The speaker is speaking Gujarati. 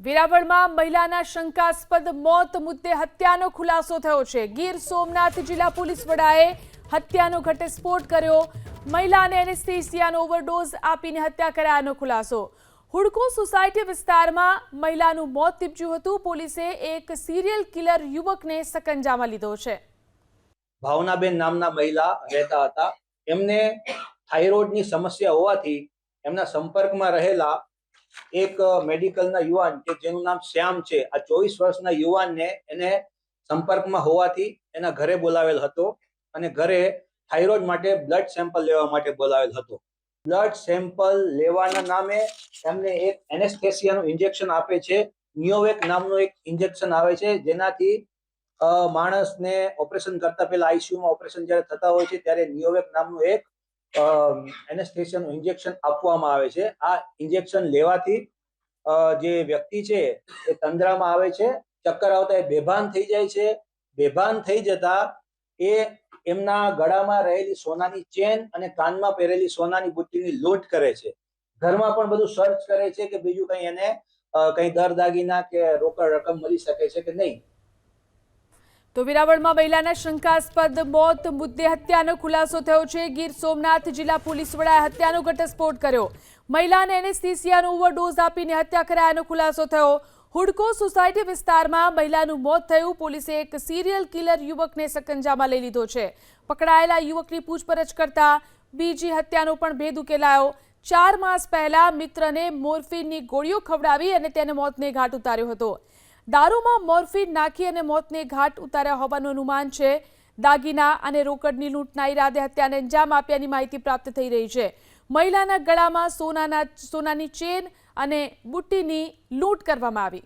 વેરાવળમાં મહિલાના શંકાસ્પદ મોત મુદ્દે હત્યાનો ખુલાસો થયો છે. ગીર સોમનાથ જિલ્લા પોલીસ વડાએ હત્યાનો ઘટસ્ફોટ કર્યો. મહિલાને એનેસ્થેસિયાનો ઓવરડોઝ આપીને હત્યા કરાયાનો ખુલાસો. હુડકો સોસાયટી વિસ્તારમાં મહિલાનું મોત નીપજ્યું હતું. પોલીસે એક સિરિયલ કિલર યુવકને સકંજામાં લીધો છે. ભાવનાબેન નામના મહિલા રહેતા હતા. એમને થાઇરોઇડની સમસ્યા હોવાથી એમના સંપર્કમાં રહેલા એક મેડિકલના યુવાન કે જેનું નામ શ્યામ છે, આ ચોવીસ વર્ષના યુવાનને એને સંપર્કમાં હોવાથી એના ઘરે બોલાવેલ હતો અને ઘરે થાઇરોઇડ માટે બ્લડ સેમ્પલ લેવા માટે બોલાવેલ હતો. બ્લડ સેમ્પલ લેવાના નામે એમને એક એનેસ્થેસિયાનું ઇન્જેક્શન આપે છે. નિયોવેક નામનું એક ઇન્જેક્શન આવે છે, જેનાથી માણસને ઓપરેશન કરતા પહેલા આઈસીયુમાં ઓપરેશન જ્યારે થતા હોય છે, ત્યારે નિયોવેક નામનું એક એનેસ્થેસિયાનું ઇન્જેક્શન આપવામાં આવે છે. આ ઇન્જેક્શન લેવાથી જે વ્યક્તિ છે, એ તંદ્રામાં આવે છે, ચક્કર આવતા એ બેભાન થઈ જાય છે. બેભાન થઈ જતા એ એમના ગળામાં રહેલી સોનાની ચેન અને કાનમાં પહેરેલી સોનાની બુટ્ટીની લૂંટ કરે છે. ઘરમાં પણ બધું સર્ચ કરે છે કે બીજું કંઈ એને કંઈ દર દાગીના કે રોકડ રકમ મળી શકે છે કે નહીં. તો વેરાવળમાં મહિલાના શંકાસ્પદ મોત મુદ્દે હત્યાનો ખુલાસો થયો છે. ગીર સોમનાથ જિલ્લા પોલીસ વડાએ હત્યાનો ઘટસ્ફોટ કર્યો. મહિલાને એનેસ્થિસિયાનો ઓવરડોઝ આપીને હત્યા કરાયાનો ખુલાસો થયો. હુડકો સોસાયટી વિસ્તારમાં મહિલાનું મોત થયું. પોલીસે એક સિરિયલ કિલર યુવકને સકંજામાં લઈ લીધો છે. પકડાયેલા યુવકની પૂછપરછ કરતા બીજી હત્યાનો પણ ભેદ ઉકેલાયો. ચાર માસ પહેલા મિત્રને મોર્ફિનની ગોળીઓ ખવડાવી અને તેને મોતને ઘાટ ઉતાર્યો હતો. દારૂમાં મોર્ફિન નાખી અને મોતને ઘાટ ઉતાર્યા હોવાનું અનુમાન છે. દાગીના અને રોકડની લૂંટના ઈરાદે હત્યાને અંજામ આપ્યાની માહિતી પ્રાપ્ત થઈ રહી છે. મહિલાના ગળામાં સોનાના સોનાની ચેન અને બુટ્ટીની લૂંટ કરવામાં આવી.